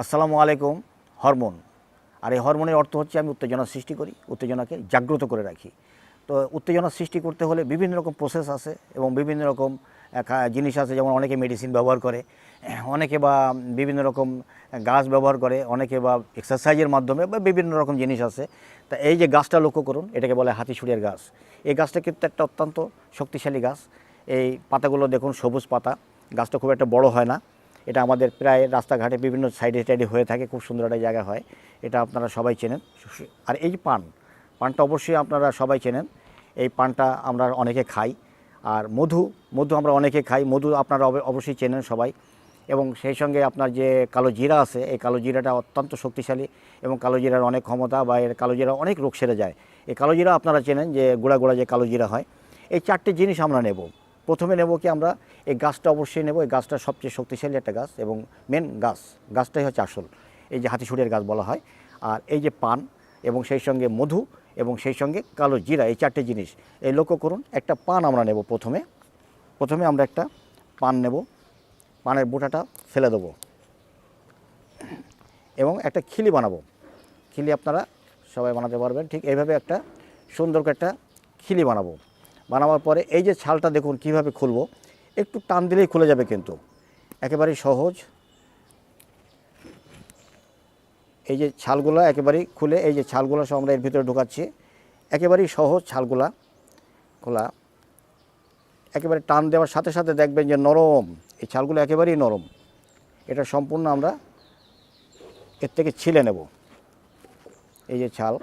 আসসালামু আলাইকুম, হরমোন। আর এই হরমোনের অর্থ হচ্ছে আমি উত্তেজনা সৃষ্টি করি, উত্তেজনাকে জাগ্রত করে রাখি। তো উত্তেজনা সৃষ্টি করতে হলে বিভিন্ন রকম প্রসেস আছে এবং বিভিন্ন রকম জিনিস আছে, যেমন অনেকে মেডিসিন ব্যবহার করে, অনেকে বা বিভিন্ন রকম গাছ ব্যবহার করে, অনেকে বা এক্সারসাইজের মাধ্যমে বা বিভিন্ন রকম জিনিস আছে। তা এই যে গাছটা লক্ষ্য করুন, এটাকে বলে হাতিছুড়িয়ার গাছ। এই গাছটা কিন্তু একটা অত্যন্ত শক্তিশালী গাছ। এই পাতাগুলো দেখুন, সবুজ পাতা। গাছটা খুব একটা বড় হয় না। এটা আমাদের প্রায় রাস্তাঘাটে বিভিন্ন সাইডে সাইডে হয়ে থাকে, খুব সুন্দর একটা জায়গা হয়। এটা আপনারা সবাই চেনেন। আর এই পান, পানটা অবশ্যই আপনারা সবাই চেনেন। এই পানটা আমরা অনেকে খাই। আর মধু মধু আমরা অনেকে খাই। মধু আপনারা অব- অবশ্যই চেনেন সবাই। এবং সেই সঙ্গে আপনার যে কালো জিরা আছে, এই কালো জিরাটা অত্যন্ত শক্তিশালী এবং কালো জিরার অনেক ক্ষমতা বা এর কালো জিরা অনেক রোগ সেরে যায়। এই কালো জিরা আপনারা চেনেন যে গুঁড়া গুঁড়া যে কালো জিরা হয়। এই চারটে জিনিস আমরা নেব। প্রথমে নেব কি আমরা, এই গাছটা অবশ্যই নেব, এই গাছটা সবচেয়ে শক্তিশালী একটা গাছ এবং মেন গাছ, গাছটাই হচ্ছে আসল, এই যে হাতিশুড়ের গাছ বলা হয়। আর এই যে পান এবং সেই সঙ্গে মধু এবং সেই সঙ্গে কালো জিরা, এই চারটে জিনিস, এই লক্ষ্য করুন, একটা পান আমরা নেব প্রথমে। প্রথমে আমরা একটা পান নেব, পানের বোটাটা ফেলে দেবো এবং একটা খিলি বানাবো। খিলি আপনারা সবাই বানাতে পারবেন, ঠিক এইভাবে একটা সুন্দর একটা খিলি বানাবো। বানাবার পরে এই যে ছালটা দেখুন কীভাবে খুলবো, একটু টান দিলেই খুলে যাবে কিন্তু। একেবারেই সহজ। এই যে ছালগুলো একেবারেই খুলে, এই যে ছালগুলো সব আমরা এর ভিতরে ঢোকাচ্ছি। একেবারেই সহজ ছালগুলা খোলা। একেবারে টান দেওয়ার সাথে সাথে দেখবেন যে নরম, এই ছালগুলো একেবারেই নরম। এটা সম্পূর্ণ আমরা এর থেকে ছিলে নেব। এই যে ছাল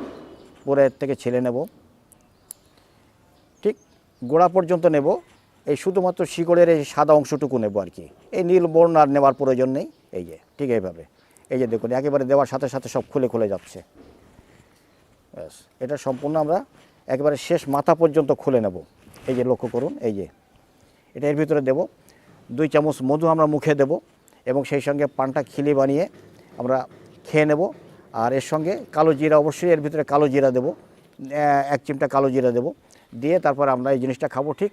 পুরো এর থেকে ছিলে নেব। গোড়া পর্যন্ত নেব। এই শুধুমাত্র শিকড়ের এই সাদা অংশটুকু নেব আর কি। এই নীল বর্ণ আর নেওয়ার প্রয়োজন নেই। এই যে, ঠিক এইভাবে। এই যে দেখুন, একেবারে দেওয়ার সাথে সাথে সব খুলে খুলে যাচ্ছে। ব্যাস, এটা সম্পূর্ণ আমরা একেবারে শেষ মাথা পর্যন্ত খুলে নেব। এই যে লক্ষ্য করুন, এই যে। এটা এর ভিতরে দেব। দুই চামচ মধু আমরা মুখে দেব এবং সেই সঙ্গে পানটা খিলি বানিয়ে আমরা খেয়ে নেব। আর এর সঙ্গে কালো জিরা, অবশ্যই এর ভিতরে কালো জিরা দেব। এক চিমটা কালো জিরা দেব। দিয়ে তারপর আমরা এই জিনিসটা খাব ঠিক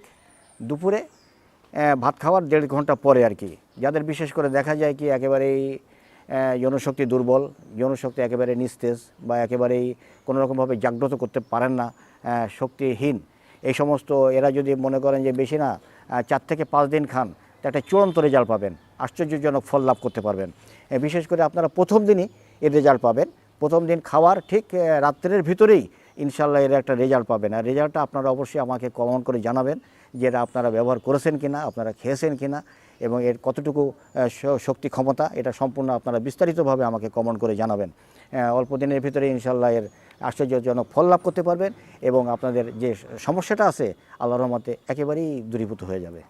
দুপুরে ভাত খাওয়ার দেড় ঘণ্টা পরে আর কি। যাদের বিশেষ করে দেখা যায় কি একেবারেই যৌনশক্তি দুর্বল, যৌনশক্তি একেবারে নিস্তেজ বা একেবারেই কোনো রকমভাবে জাগ্রত করতে পারেন না শক্তিহীন। এই সমস্ত এরা যদি মনে করেন যে বেশি না চার থেকে পাঁচ দিন খান, তো একটা চূড়ান্ত রেজাল্ট পাবেন, আশ্চর্যজনক ফল লাভ করতে পারবেন। বিশেষ করে আপনারা প্রথম দিনই এর রেজাল্ট পাবেন। প্রথম দিন খাওয়ার ঠিক রাত্রের ভিতরেই ইনশাল্লাহ এর একটা রেজাল্ট পাবেন। আর রেজাল্টটা আপনারা অবশ্যই আমাকে কমেন্ট করে জানাবেন যে এটা আপনারা ব্যবহার করেছেন কিনা, আপনারা খেয়েছেন কিনা এবং এর কতটুকু শক্তি ক্ষমতা, এটা সম্পূর্ণ আপনারা বিস্তারিতভাবে আমাকে কমেন্ট করে জানাবেন। অল্প দিনের ভিতরে ইনশাল্লাহ এর আশ্চর্যজনক ফল লাভ করতে পারবেন এবং আপনাদের যে সমস্যাটা আছে, আল্লাহর রহমতে একেবারেই দূরীভূত হয়ে যাবে।